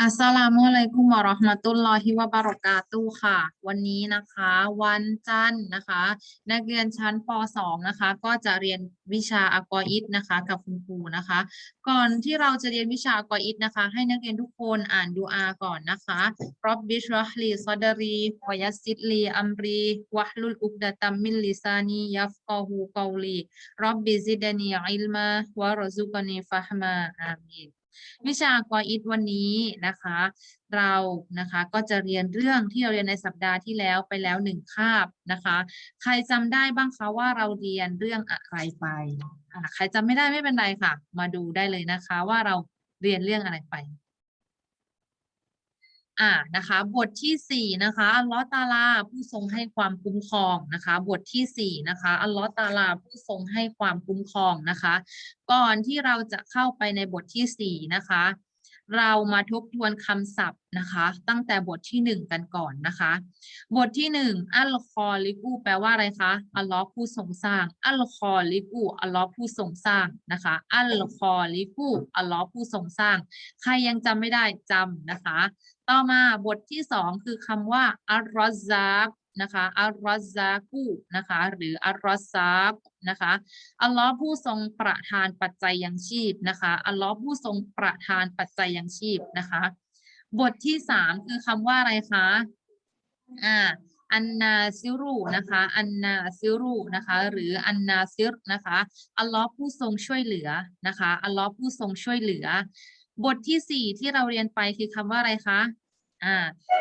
อัสสลามุอะลัยกุมวะเราะห์มะตุลลอฮิวะบะเราะกาตุค่ะ วันนี้นะคะ วันจันทร์นะคะ นักเรียนชั้นป .2 นะคะ ก็จะเรียนวิชาอักออิดนะคะ กับคุณครูนะคะ ก่อนที่เราจะเรียนวิชาอักออิดนะคะ ให้นักเรียนทุกคนอ่านดูอาก่อนนะคะร็อบบิชรอฮลีซอดารีวยัสซิดลีอัมรีวะฮลุลอุกดะตัมมินลิซานียัฟกอฮูกอลีร็อบบิซิดานีอิลมาวะรซุกนีฟะฮมาอามีน วิชากออิทวันนี้นะคะ เรานะคะก็จะเรียนเรื่องที่เราเรียนในสัปดาห์ที่แล้วไปแล้วหนึ่งคาบนะคะ ใครจำได้บ้างคะว่าเราเรียนเรื่องอะไรไปใครจำไม่ได้ไม่เป็นไรค่ะ มาดูได้เลยนะคะว่าเราเรียนเรื่องอะไรไป อ่านะคะบทที่สี่นะคะอัลลอฮ์ตาลาผู้ทรงให้ความคุ้มครองนะคะ บทที่สี่นะคะอัลลอฮ์ตาอาลาผู้ทรงให้ความคุ้มครองนะคะ ก่อนที่เราจะเข้าไปในบทที่สี่นะคะ เรามาทบทวนคำศัพท์นะคะ ตั้งแต่บทที่หนึ่งกันก่อนนะคะ บทที่หนึ่งอัลคอลิกูแปลว่าอะไรคะอัลลอฮ์ผู้ทรงสร้างอัลคอลิกูอัลลอฮ์ผู้ทรงสร้างนะคะอัลคอลิกูอัลลอฮ์ผู้ทรงสร้าง ใครยังจำไม่ได้จำนะคะ ต่อมาบทที่สองคือคำว่าอัลรอซากนะคะอัลรอซากูนะคะหรืออัลรอซากนะคะอัลลอฮ์ผู้ทรงประทานปัจจัยยังชีพนะคะอัลลอฮ์ผู้ทรงประทานปัจจัยยังชีพนะคะบทที่สามคือคำว่าอะไรคะอ่าอันนาซิรูนะคะอันนาซิรูนะคะหรืออันนาซิรนะคะอัลลอฮ์ผู้ทรงช่วยเหลือนะคะอัลลอฮ์ผู้ทรงช่วยเหลือ บทที่สี่ที่เราเรียนไปคือคำว่าอะไรคะอ่า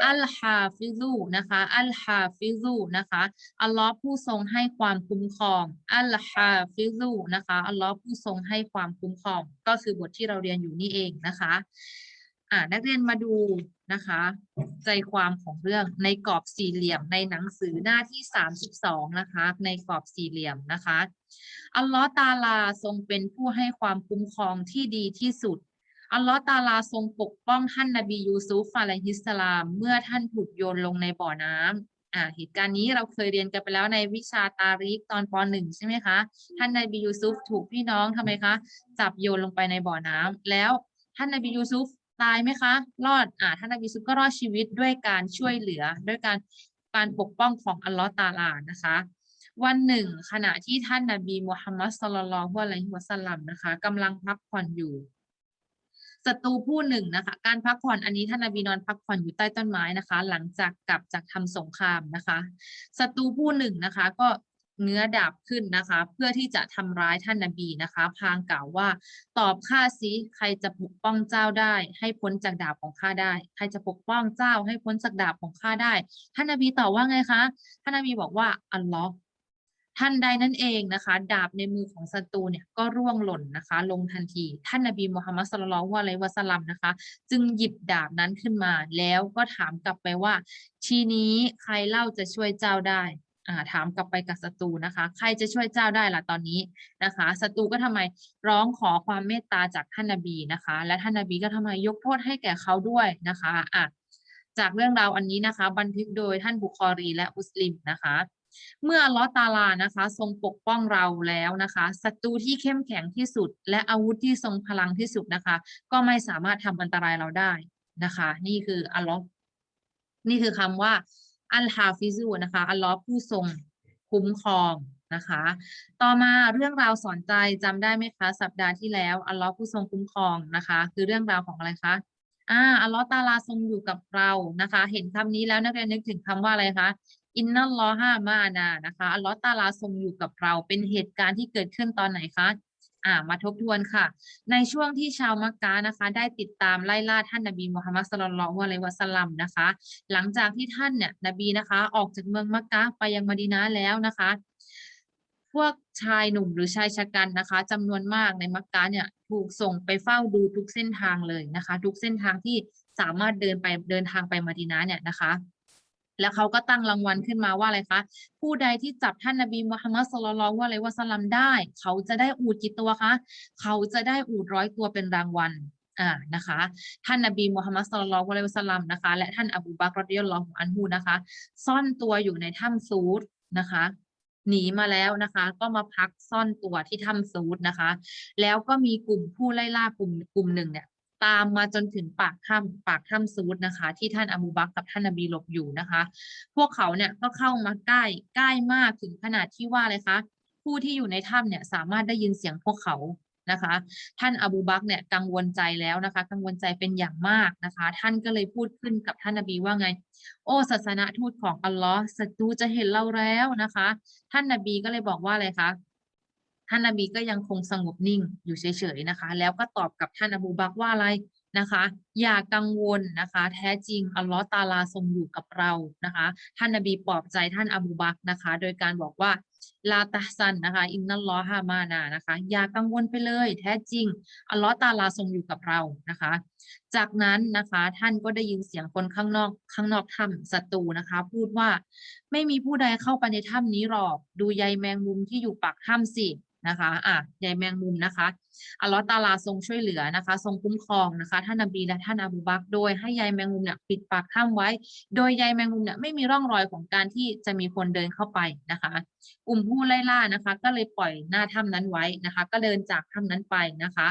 อัลฮาฟิซูนะคะอัลฮาฟิซูนะคะอัลลอฮ์ผู้ทรงให้ความคุ้มครองอัลฮาฟิซูนะคะอัลลอฮ์ผู้ทรงให้ความคุ้มครอง ก็คือบทที่เราเรียนอยู่นี่เองนะคะอ่านักเรียนมาดูนะคะ ใจความของเรื่องในกรอบสี่เหลี่ยมในหนังสือหน้าที่ 32 นะคะ ในกรอบสี่เหลี่ยมนะคะ อัลลอฮ์ตาอาลาทรงเป็นผู้ให้ความคุ้มครองที่ดีที่สุด อัลลอฮ์ตาลาทรงปกป้องท่านนบียูซุฟอะลัยฮิสสลาม เมื่อท่านถูกโยนลงในบ่อน้ำอ่าเหตุการณ์นี้เราเคยเรียนกันไปแล้วในวิชาตาริกตอนปหนึ่งใช่ไหมคะ ท่านนบียูซุฟถูกพี่น้องทำไมคะ จับโยนลงไปในบ่อน้ำแล้วท่านนบียูซุฟตายไหมคะ รอดอ่าท่านนบียูซุฟก็รอดชีวิตด้วยการช่วยเหลือ ด้วยการการปกป้องของอัลลอฮ์ตาลานะคะ วันหนึ่ง ขณะที่ท่านนบีมุฮัมมัดศ็อลลัลฮุอะลัยฮิวะซัลลัมนะคะกำลังพักผ่อนอยู่ ศัตรูผู้หนึ่งนะคะ การพักผ่อนอันนี้ท่านนบีนอนพักผ่อนอยู่ใต้ต้นไม้นะคะ หลังจากกลับจากทำสงครามนะคะศัตรูผู้หนึ่งนะคะ ก็เงื้อดาบขึ้นนะคะ เพื่อที่จะทำร้ายท่านนบีนะคะ พางกล่าวว่า ตอบข้าสิใครจะปกป้องเจ้าได้ ให้พ้นจากดาบของข้าได้ ใครจะปกป้องเจ้าให้พ้นจากดาบของข้าได้ท่านนบีตอบว่าไงคะท่านนบีบอกว่าอัลลอฮ์ ท่านใดนั่นเองนะคะ ดาบในมือของศัตรูเนี่ยก็ร่วงหล่นนะคะ ลงทันที ท่านนบีมุฮัมมัดศ็อลลัลลอฮุอะลัยฮิวะซัลลัมนะคะ จึงหยิบดาบนั้นขึ้นมา แล้วก็ถามกลับไปว่า ทีนี้ใครเล่าจะช่วยเจ้าได้อ่าถามกลับไปกับศัตรูนะคะ ใครจะช่วยเจ้าได้ล่ะตอนนี้นะคะศัตรูก็ทำไมร้องขอความเมตตาจากท่านนบีนะคะ และท่านนบีก็ทำไมยกโทษให้แก่เขาด้วยนะคะอะจากเรื่องราวอันนี้นะคะ บันทึกโดยท่านบุคอรีและมุสลิมนะคะ เมื่อลอตาลานะคะ ทรงปกป้องเราแล้วนะคะศัตรูที่เข้มแข็งที่สุด และอาวุธที่ทรงพลังที่สุดนะคะ ก็ไม่สามารถทำอันตรายเราได้นะคะ นี่คืออัลลอฮ์นี่คือคำว่าอัลฮาฟิซูนะคะ อัลลอฮ์ผู้ทรงคุ้มครองนะคะ ต่อมาเรื่องราวสอนใจจำได้ไหมคะ สัปดาห์ที่แล้วอัลลอฮ์ผู้ทรงคุ้มครองนะคะ คือเรื่องราวของอะไรคะอ่าอัลลอฮ์ตาอาลาทรงอยู่กับเรานะคะ เห็นคำนี้แล้วนักเรียนนึกถึงคำว่าอะไรคะ อินนัลลอฮะมาอานานะคะอัลลอฮ์ตาลาทรงอยู่กับเราเป็นเหตุการณ์ที่เกิดขึ้นตอนไหนคะอ่ามาทบทวนค่ะ ในช่วงที่ชาวมักกะนะคะ ได้ติดตามไล่ล่าท่านนบีมุฮัมมัดศ็อลลัลลอฮุอะลัยวะซัลลัมนะคะ หลังจากที่ท่านเนี่ยนบีนะคะ ออกจากเมืองมักกะไปยังมดีนะห์แล้วนะคะ พวกชายหนุ่มหรือชายชะกันนะคะจำนวนมากในมักกะเนี่ยถูกส่งไปเฝ้าดูทุกเส้นทางเลยนะคะ ทุกเส้นทางที่สามารถเดินไปเดินทางไปมะดีนะห์เนี่ยนะคะ แล้วเขาก็ตั้งรางวัลขึ้นมาว่าอะไรคะ ผู้ใดที่จับท่านนบีมุฮัมมัดศ็อลลัลลอฮุอะลัยฮิวะซัลลัมได้ เขาจะได้อูฐกี่ตัวคะ เขาจะได้อูฐร้อยตัวเป็นรางวัลอ่านะคะ ท่านนบีมุฮัมมัดศ็อลลัลลอฮุอะลัยฮิวะซัลลัมนะคะ และท่านอบูบักรรอฎิยลลอฮุอันฮุนะคะ ซ่อนตัวอยู่ในถ้ำซูดนะคะหนีมาแล้วนะคะ ก็มาพักซ่อนตัวที่ถ้ำซูดนะคะ แล้วก็มีกลุ่มผู้ไล่ล่ากลุ่มกลุ่มหนึ่งเนี่ย ตามมาจนถึงปากถ้ำปากถ้ำซูดนะคะ ที่ท่านอบูบักกับท่านนบีหลบอยู่นะคะ พวกเขาเนี่ยก็เข้ามาใกล้ใกล้มากถึงขนาดที่ว่าเลยคะผู้ที่อยู่ในถ้ำเนี่ยสามารถได้ยินเสียงพวกเขานะคะ ท่านอบูบักเนี่ยกังวลใจแล้วนะคะ กังวลใจเป็นอย่างมากนะคะ ท่านก็เลยพูดขึ้นกับท่านนบีว่าไง โอ้ศาสนาทูตของอัลลอฮ์ศัตรูจะเห็นเราแล้วนะคะ ท่านนบีก็เลยบอกว่าอะไรคะ ท่านนบีก็ยังคงสงบนิ่งอยู่เฉยๆนะคะ แล้วก็ตอบกับท่านอบูบักว่าอะไรนะคะ อย่ากังวลนะคะ แท้จริงอัลลอฮ์ตาลาทรงอยู่กับเรานะคะ ท่านนบีปลอบใจท่านอบูบักนะคะ โดยการบอกว่าลาตะซันนะคะ อินนัลลอฮามานานะคะ อย่ากังวลไปเลย แท้จริงอัลลอฮ์ตาลาทรงอยู่กับเรานะคะ จากนั้นนะคะท่านก็ได้ยินเสียงคนข้างนอกข้างนอกถ้ำศัตรูนะคะ พูดว่าไม่มีผู้ใดเข้าไปในถ้ำนี้หรอก ดูใยแมงมุมที่อยู่ปากถ้ำสิ นะคะอะใยแมงมุมนะคะอัลลอฮ์ตาลาทรงช่วยเหลือนะคะ ทรงคุ้มครองนะคะท่านนบีและท่านอบูบักโดยให้ใยแมงมุมเนี่ยปิดปากถ้ำไว้ โดยใยแมงมุมเนี่ยไม่มีร่องรอยของการที่จะมีคนเดินเข้าไปนะคะ กลุ่มผู้ไล่ล่านะคะ ก็เลยปล่อยหน้าถ้ำนั้นไว้นะคะ ก็เดินจากถ้ำนั้นไปนะคะ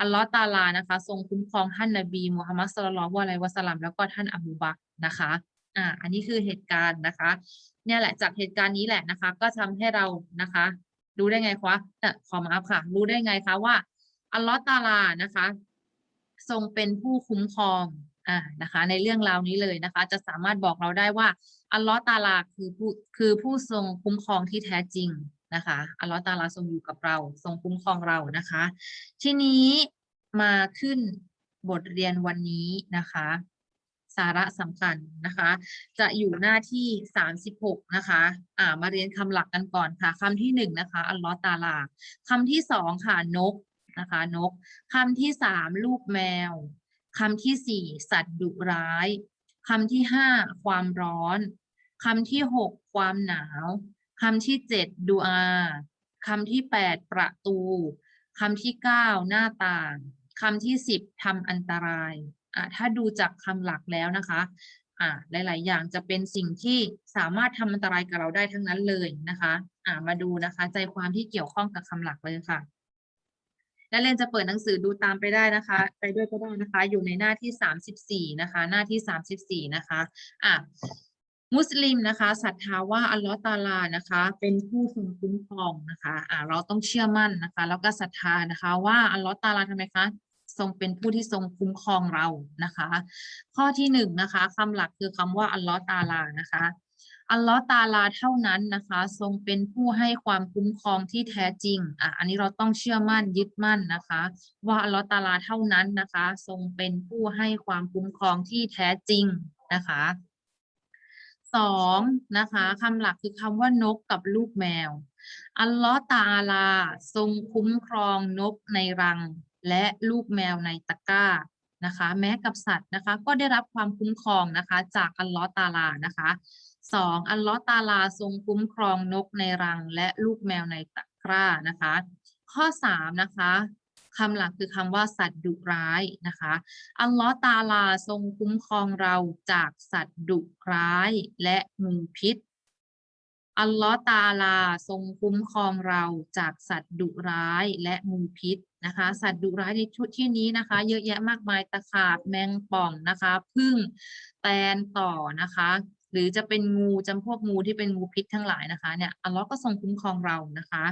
อัลลอฮ์ตาลานะคะ ทรงคุ้มครองท่านนบีมูฮัมมัดสุลลัลลอฮุอะลัยวะสลัมแล้วก็ท่านอบูบักนะคะอ่าอันนี้คือเหตุการณ์นะคะ เนี่ยแหละจากเหตุการณ์นี้แหละนะคะ ก็ทำให้เรานะคะ รู้ได้ไงคะเอ่อขอมาอัพค่ะ รู้ได้ไงคะว่า อัลลอฮ์ตาลานะคะ ทรงเป็นผู้คุ้มครองอ่านะคะ ในเรื่องราวนี้เลยนะคะ จะสามารถบอกเราได้ว่า อัลลอฮ์ตาลาคือผู้คือผู้ทรงคุ้มครองที่แท้จริงนะคะอัลลอฮ์ตาลาทรงอยู่กับเรา ทรงคุ้มครองเรานะคะ ทีนี้มาขึ้นบทเรียนวันนี้นะคะ สาระสำคัญนะคะ จะอยู่หน้าที่สามสิบหกนะคะอ่ามาเรียนคำหลักกันก่อนค่ะคำที่หนึ่งนะคะ อัลลอฮ์ตาลาคำที่สองค่ะ นกนะคะ นกคำที่สามลูกแมวคำที่สี่สัตว์ดุร้ายคำที่ห้าความร้อนคำที่หกความหนาวคำที่เจ็ดดูอาคำที่แปดประตูคำที่เก้าหน้าต่างคำที่สิบทำอันตราย อะถ้าดูจากคำหลักแล้วนะคะอ่าหลาย ๆ อย่างจะเป็นสิ่งที่สามารถทำอันตรายกับเราได้ทั้งนั้นเลยนะคะอ่ามาดูนะคะ ใจความที่เกี่ยวข้องกับคำหลักเลยค่ะ และเรียนจะเปิดหนังสือดูตามไปได้นะคะ ไปด้วยก็ได้นะคะ อยู่ในหน้าที่สามสิบสี่นะคะ หน้าที่สามสิบสี่นะคะอะมุสลิมนะคะศรัทธาว่าอัลลอฮ์ตาลานะคะ เป็นผู้ทรงคุ้มครองนะคะอ่าเราต้องเชื่อมั่นนะคะ แล้วก็ศรัทธานะคะ ว่าอัลลอฮ์ตาลาทำไมคะ ทรงเป็นผู้ที่ทรงคุ้มครองเรานะคะ ข้อที่หนึ่งนะคะคำหลักคือคำว่าอัลลอฮ์ตาลานะคะอัลลอฮ์ตาลาเท่านั้นนะคะ ทรงเป็นผู้ให้ความคุ้มครองที่แท้จริงอะอันนี้เราต้องเชื่อมั่นยึดมั่นนะคะ ว่าอัลลอฮ์ตาลาเท่านั้นนะคะ ทรงเป็นผู้ให้ความคุ้มครองที่แท้จริงนะคะสองนะคะคำหลักคือคำว่านกกับลูกแมว อัลลอฮ์ตาลาทรงคุ้มครองนกในรัง และลูกแมวในตะกร้านะคะ แม้กับสัตว์นะคะ ก็ได้รับความคุ้มครองนะคะ จากอัลลอฮ์ตาลานะคะสองอัลลอฮ์ตาลาทรงคุ้มครองนกในรัง และลูกแมวในตะกร้านะคะ ข้อสามนะคะคำหลักคือคำว่าสัตว์ดุร้ายนะคะ อัลลอฮ์ตาลาทรงคุ้มครองเราจากสัตว์ดุร้ายและงูพิษ อัลลอฮ์ตาลาทรงคุ้มครองเราจากสัตว์ดุร้ายและงูพิษ นะคะ สัตว์ดุร้ายในชุดที่นี้นะคะ เยอะแยะมากมายตะขาบแมงป่องนะคะผึ้งแตนต่อนะคะ หรือจะเป็นงูจำพวกงูที่เป็นงูพิษทั้งหลายนะคะเนี่ยอัลลอฮ์ก็ทรงคุ้มครองเรานะคะ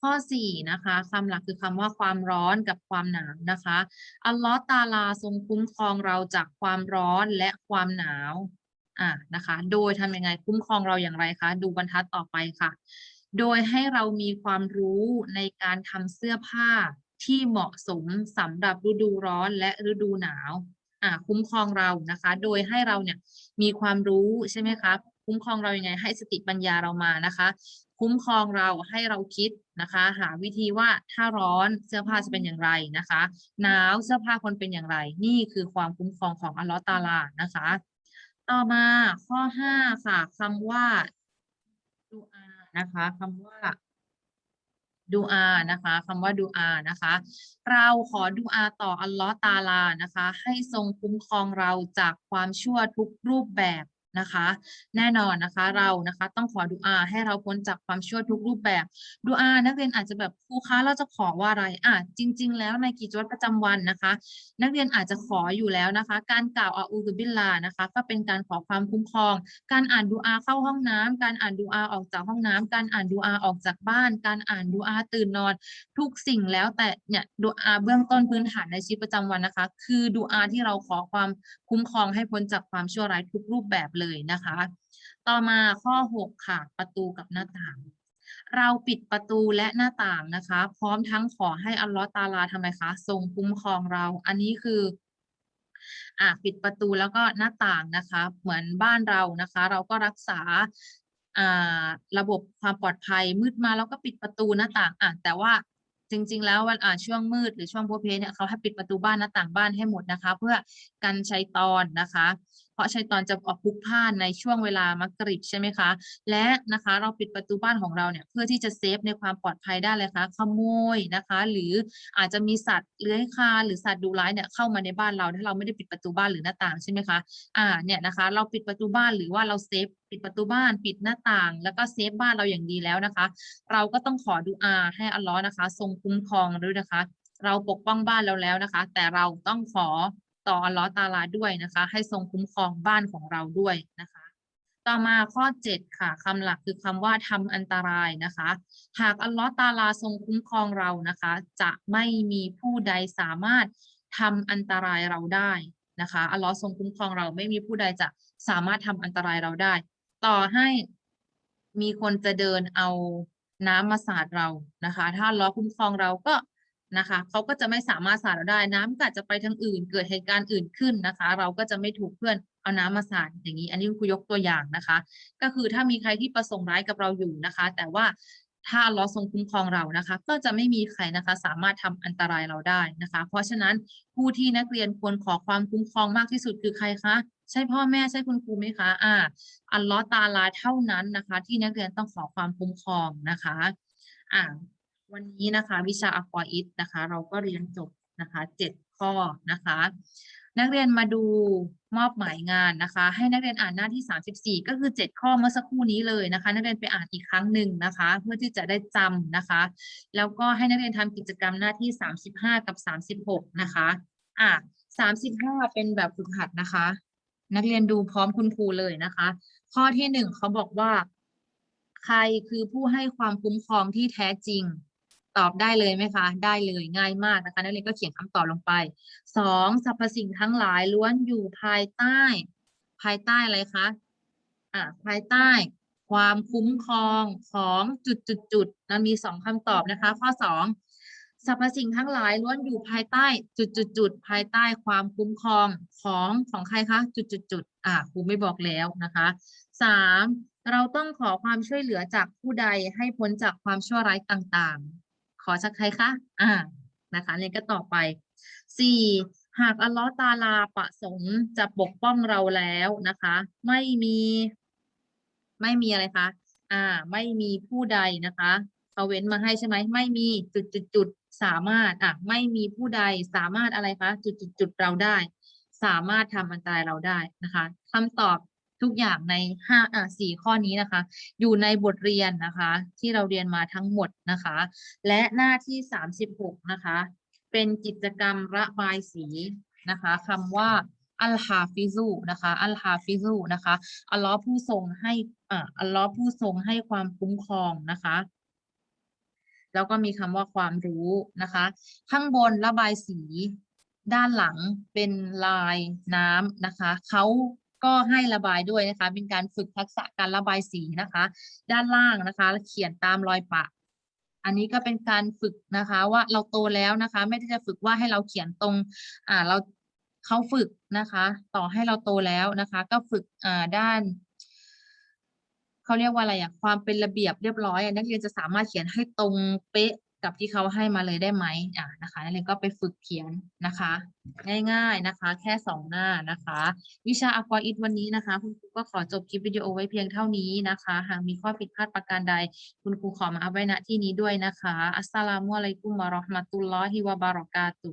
ข้อสี่นะคะคำหลักคือคำว่าความร้อนกับความหนาวนะคะอัลลอฮ์ตาลาทรงคุ้มครองเราจากความร้อนและความหนาวอ่านะคะ โดยทำยังไงคุ้มครองเราอย่างไรคะ ดูบรรทัดต่อไปค่ะ โดยให้เรามีความรู้ในการทำเสื้อผ้าที่เหมาะสมสำหรับฤดูร้อนและฤดูหนาวคุ้มครองเรานะคะ โดยให้เราเนี่ยมีความรู้ใช่ไหมคะคุ้มครองเรายังไงให้สติปัญญาเรามานะคะ คุ้มครองเราให้เราคิดนะคะ หาวิธีว่าถ้าร้อนเสื้อผ้าจะเป็นอย่างไรนะคะหนาวเสื้อผ้าคนเป็นอย่างไร นี่คือความคุ้มครองของอัลลอฮ์ตาลานะคะ ต่อมาข้อห้าค่ะคำว่า นะคะคำว่าดูอานะคะคำว่าดูอานะคะ เราขอดูอาต่ออัลลอฮ์ตาลานะคะ ให้ทรงคุ้มครองเราจากความชั่วทุกรูปแบบ นะคะ แน่นอนนะคะเรานะคะต้องขอดุอาให้เราพ้นจากความชั่วทุกรูปแบบดุอานักเรียนอาจจะแบบครูคะเราจะขอว่าอะไรอะจริง ๆ แล้วในกิจวัตรประจำวันนะคะ นักเรียนอาจจะขออยู่แล้วนะคะ การกล่าวอาอูซุบิลลานะคะ ก็เป็นการขอความคุ้มครอง การอ่านดูอาเข้าห้องน้ำการอ่านดูอาออกจากห้องน้ำการอ่านดูอาออกจากบ้าน การอ่านดูอาตื่นนอน ทุกสิ่งแล้วแต่เนี่ยดูอาเบื้องต้นพื้นฐานในชีวิตประจำวันนะคะ คือดูอาที่เราขอความคุ้มครองให้พ้นจากความชั่วร้ายทุกรูปแบบเลยนะคะ ต่อมาข้อ 6 ค่ะ ประตูกับหน้าต่าง เราปิดประตูและหน้าต่างนะคะ พร้อมทั้งขอให้อัลลอฮ์ตาลาทำไมคะ ทรงคุ้มครองเรา อันนี้คืออะปิดประตูแล้วก็หน้าต่างนะคะ เหมือนบ้านเรานะคะ เราก็รักษาอ่าระบบความปลอดภัยมืดมาแล้วก็ปิดประตูหน้าต่างอะแต่ว่าจริง ๆ แล้ววันอ่าช่วงมืดหรือช่วงโพเพเนี่ยเขาให้ปิดประตูบ้านหน้าต่างบ้านให้หมดนะคะ เพื่อกันชัยตอนนะคะ เพราะชัยตอนจะออกพุกพล่านในช่วงเวลามักริบใช่ไหมคะ และนะคะเราปิดประตูบ้านของเราเนี่ยเพื่อที่จะเซฟในความปลอดภัยได้เลยคะขโมยนะคะ หรืออาจจะมีสัตว์เลื้อยคลานหรือสัตว์ดุร้ายเนี่ยเข้ามาในบ้านเราถ้าเราไม่ได้ปิดประตูบ้านหรือหน้าต่างใช่ไหมคะอ่าเนี่ยนะคะเราปิดประตูบ้านหรือว่าเราเซฟปิดประตูบ้านปิดหน้าต่าง แล้วก็เซฟบ้านเราอย่างดีแล้วนะคะ เราก็ต้องขอดุอาให้อัลลอฮ์นะคะ ทรงคุ้มครองด้วยนะคะ เราปกป้องบ้านเราแล้วนะคะ แต่เราต้องขอ ต่ออัลลอฮ์ตาลาด้วยนะคะ ให้ทรงคุ้มครองบ้านของเราด้วยนะคะ ต่อมาข้อ 7 ค่ะคำหลักคือคำว่าทำอันตรายนะคะ หากอัลลอฮ์ตาลาทรงคุ้มครองเรานะคะ จะไม่มีผู้ใดสามารถทำอันตรายเราได้นะคะอัลลอฮ์ทรงคุ้มครองเราไม่มีผู้ใดจะสามารถทำอันตรายเราได้ ต่อให้มีคนจะเดินเอาน้ำมาสาดเรานะคะ ถ้าอัลลอฮ์คุ้มครองเราก็ นะคะเขาก็จะไม่สามารถสาดเราได้น้ำก็จะไปทางอื่น เกิดเหตุการณ์อื่นขึ้นนะคะ เราก็จะไม่ถูกเพื่อนเอาน้ำมาสาดอย่างนี้ อันนี้ครูยกตัวอย่างนะคะ ก็คือถ้ามีใครที่ประสงค์ร้ายกับเราอยู่นะคะ แต่ว่าถ้าลเลอทรงคุ้มครองเรานะคะ ก็จะไม่มีใครนะคะ สามารถทำอันตรายเราได้นะคะ เพราะฉะนั้นผู้ที่นักเรียนควรขอความคุ้มครองมากที่สุดคือใครคะใช่พ่อแม่ใช่คุณครูไหมคะอ่าอัลลอฮ์ตาลาเท่านั้นนะคะ ที่นักเรียนต้องขอความคุ้มครองนะคะอ่า วันนี้นะคะวิชาอัควาอิดนะคะ เราก็เรียนจบนะคะเจ็ดข้อนะคะ นักเรียนมาดูมอบหมายงานนะคะ ให้นักเรียนอ่านหน้าที่ 34 ก็คือ 7 ข้อเมื่อสักครู่นี้เลยนะคะ นักเรียนไปอ่านอีกครั้งหนึ่งนะคะ เพื่อที่จะได้จำนะคะ แล้วก็ให้นักเรียนทำกิจกรรมหน้าที่ 35 กับ 36 นะคะอะ35 เป็นแบบฝึกหัดนะคะ นักเรียนดูพร้อมคุณครูเลยนะคะ ข้อที่หนึ่งเขาบอกว่า ใครคือผู้ให้ความคุ้มครองที่แท้จริง ตอบได้เลยไหมคะ ได้เลยง่ายมากนะคะ นักเรียนก็เขียนคำตอบลงไปสองสรรพสิ่งทั้งหลายล้วนอยู่ภายใต้ ภายใต้อะไรคะอ่าภายใต้ ความคุ้มครองของจุดจุดจุดๆๆมันมีสองคำตอบนะคะ ข้อสองสรรพสิ่งทั้งหลายล้วนอยู่ภายใต้จุดจุดจุดภายใต้ความคุ้มครองของของใครคะจุดจุดจุดอ่าครูไม่บอกแล้วนะคะสามเราต้องขอความช่วยเหลือจากผู้ใดให้พ้นจากความชั่วร้ายต่างๆ ขอจากใครคะ อ่า นะคะเรียนก็ต่อไปสี่หากอัลลอฮ์ตาลาประสงค์จะปกป้องเราแล้วนะคะ ไม่มี ไม่มีอะไรคะ อ่า ไม่มีผู้ใดนะคะเขาเว้นมาให้ใช่ไหมไม่มีจุดจุดจุดสามารถอะไม่มีผู้ใดสามารถอะไรคะ จุดจุดจุดเราได้ สามารถทำอันตรายเราได้นะคะคำตอบ ทุกอย่างในห้าอ่าสี่ข้อนี้นะคะ อยู่ในบทเรียนนะคะ ที่เราเรียนมาทั้งหมดนะคะ และหน้าที่สามสิบหกนะคะ เป็นกิจกรรมระบายสีนะคะคำว่าอัลฮาฟิซูนะคะอัลฮาฟิซูนะคะอัลลอฮ์ผู้ทรงให้อ่าอัลลอฮ์ผู้ทรงให้ความคุ้มครองนะคะแล้วก็มีคำว่าความรู้นะคะ ข้างบนระบายสีด้านหลังเป็นลายน้ำนะคะ เขา ก็ให้ระบายด้วยนะคะ เป็นการฝึกทักษะการระบายสีนะคะ ด้านล่างนะคะ เขียนตามรอยปะ อันนี้ก็เป็นการฝึกนะคะ ว่าเราโตแล้วนะคะ ไม่ได้จะฝึกว่าให้เราเขียนตรงอ่าเราเขาฝึกนะคะ ต่อให้เราโตแล้วนะคะ ก็ฝึกอ่าด้านเขาเรียกว่าอะไรอะความเป็นระเบียบเรียบร้อยนักเรียนจะสามารถเขียนให้ตรงเป๊ะ กับที่เขาให้มาเลยได้ไหมอ่านะคะนักเรียนก็ไปฝึกเขียนนะคะ ง่ายๆนะคะ แค่สองหน้านะคะ วิชาอควาอิดวันนี้นะคะ คุณครูก็ขอจบคลิปวิดีโอไว้เพียงเท่านี้นะคะ หากมีข้อผิดพลาดประการใด คุณครูขอมาเอาไว้ณที่นี้ด้วยนะคะ อัสสลามุอะลัยกุมวะราะห์มะตุลลอฮิวะบารอกาตุ